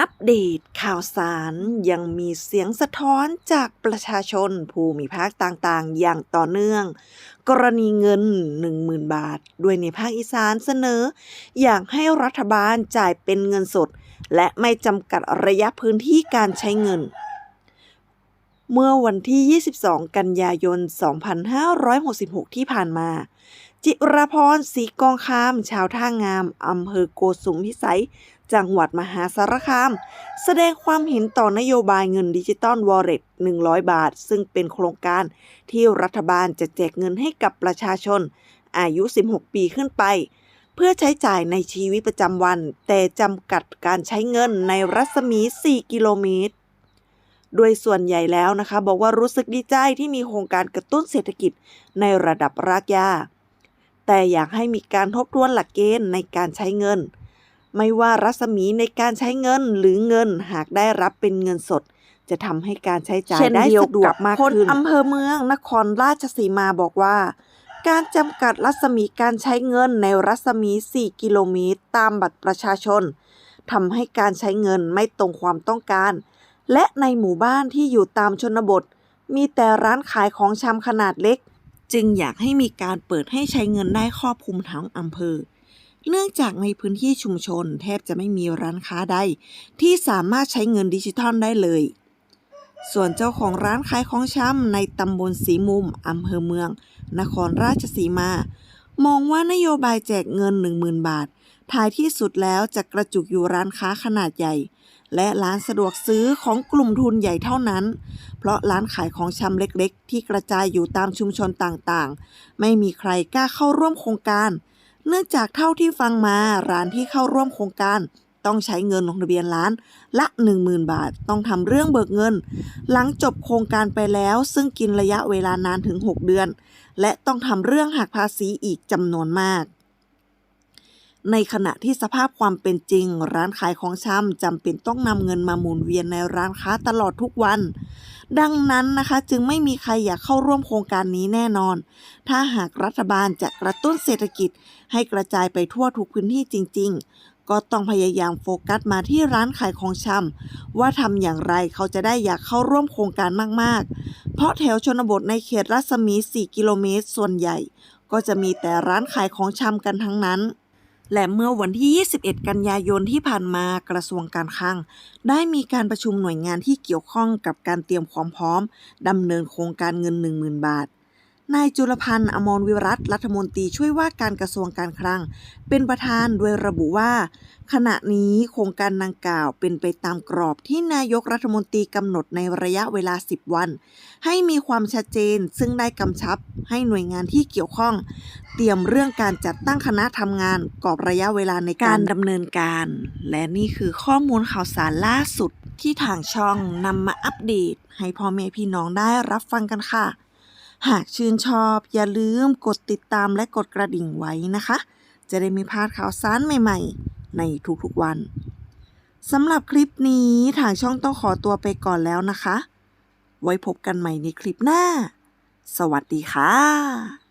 อัปเดตข่าวสารยังมีเสียงสะท้อนจากประชาชนภูมิภาคต่างๆ อย่างต่อเนื่อง กรณีเงิน 10,000 บาท ด้วยในภาคอีสานเสนอ อยากให้รัฐบาลจ่ายเป็นเงินสด และไม่จำกัดระยะพื้นที่การใช้เงิน เมื่อวันที่ 22 กันยายน 2566 ที่ผ่านมา จิรพรศรีกองคามชาวท่างามอำเภอโกสุมพิสัย จังหวัดมหาสารคาม แสดงความเห็นต่อนโยบายเงินดิจิตอลวอลเล็ต100 บาท ซึ่งเป็นโครงการที่รัฐบาลจะแจกเงินให้กับประชาชน อายุ 16 ปีขึ้นไป เพื่อใช้จ่ายในชีวิตประจำวัน แต่จำกัดการใช้เงินในรัศมี 4 กิโลเมตรโดยส่วนใหญ่แล้วนะคะ บอกว่ารู้สึกดีใจที่มีโครงการกระตุ้นเศรษฐกิจในระดับรากหญ้า แต่อยากให้มีการทบทวนหลักเกณฑ์ในการใช้เงิน ไม่ว่ารัศมีในการใช้เงินหรือเงินหากได้รับเป็นเงินสด จะทำให้การใช้จ่ายเช่นได้เดียวสะดวกักบมากคนขึ้นอำเภอเมืองนครราชสีมาบอกว่า การจำกัดรัศมีการใช้เงินในรัศมี 4 กิโลเมตร ตามบัตรประชาชนทำให้การใช้เงินไม่ตรงความต้องการ และในหมู่บ้านที่อยู่ตามชนบท มีแต่ร้านขายของชำขนาดเล็ก จึงอยากให้มีการเปิดให้ใช้เงินได้ครอบคลุมทั้งอำเภอ เนื่องจากในพื้นที่ชุมชนแทบจะไม่มีร้านค้าใด ที่สามารถใช้เงินดิจิทัลได้เลย ส่วนเจ้าของร้านขายของชำในตำบลสีมุมอำเภอเมือง นครราชสีมา มองว่านโยบายแจกเงิน 10,000 บาท ท้ายที่สุดแล้วจะกระจุกอยู่ร้านค้าขนาดใหญ่ และร้านสะดวกซื้อของกลุ่มทุนใหญ่เท่านั้น เพราะร้านขายของชำเล็กๆ ที่กระจายอยู่ตามชุมชนต่างๆ ไม่มีใครกล้าเข้าร่วมโครงการ เนื่องจากเท่าที่ฟังมาร้านที่เข้าร่วมโครงการ ต้องใช้เงินลงทะเบียนร้านละ 10,000 บาท ต้องทำเรื่องเบิกเงิน หลังจบโครงการไปแล้ว ซึ่งกินระยะเวลานานถึง 6 เดือน และต้องทำเรื่องหักภาษีอีกจำนวนมาก ในขณะที่สภาพความเป็นจริง ร้านขายของชำจำเป็นต้องนำเงินมาหมุนเวียนในร้านค้าตลอดทุกวัน ดังนั้นนะคะจึงไม่มีใครอยากเข้าร่วมโครงการนี้แน่นอน ถ้าหากรัฐบาลจะกระตุ้นเศรษฐกิจให้กระจายไปทั่วทุกพื้นที่จริง ก็ต้องพยายามโฟกัสมาที่ร้านขายของชำว่าทำอย่างไรเขาจะได้อยากเข้าร่วมโครงการมากๆ เพราะแถวชนบทในเขตรัศมี 4 กิโลเมตรส่วนใหญ่ ก็จะมีแต่ร้านขายของชำกันทั้งนั้น และเมื่อวันที่ 21 กันยายนที่ผ่านมากระทรวงการคลัง ได้มีการประชุมหน่วยงานที่เกี่ยวข้องกับการเตรียมความพร้อมดำเนินโครงการเงิน 10,000 บาท นายจุลพันธ์อมรวิรัตรัฐมนตรีช่วยว่าการกระทรวงการคลัง เป็นประธานโดยระบุว่า ขณะนี้โครงการดังกล่าวเป็นไปตามกรอบที่นายกรัฐมนตรีกำหนดในระยะเวลา 10 วัน ให้มีความชัดเจนซึ่งได้กำชับให้หน่วยงานที่เกี่ยวข้อง เตรียมเรื่องการจัดตั้งคณะทำงานกรอบระยะเวลาในการดำเนินการ และนี่คือข้อมูลข่าวสารล่าสุดที่ทางช่องนำมาอัปเดต ให้พ่อแม่พี่น้องได้รับฟังกันค่ะ หากชื่นชอบอย่าลืมกดติดตามและกดกระดิ่งไว้นะคะ จะได้ไม่พลาดข่าวสารใหม่ๆ ในทุกๆวันสำหรับคลิปนี้ทางช่องต้องขอตัวไปก่อนแล้วนะคะ ไว้พบกันใหม่ในคลิปหน้า สวัสดีค่ะ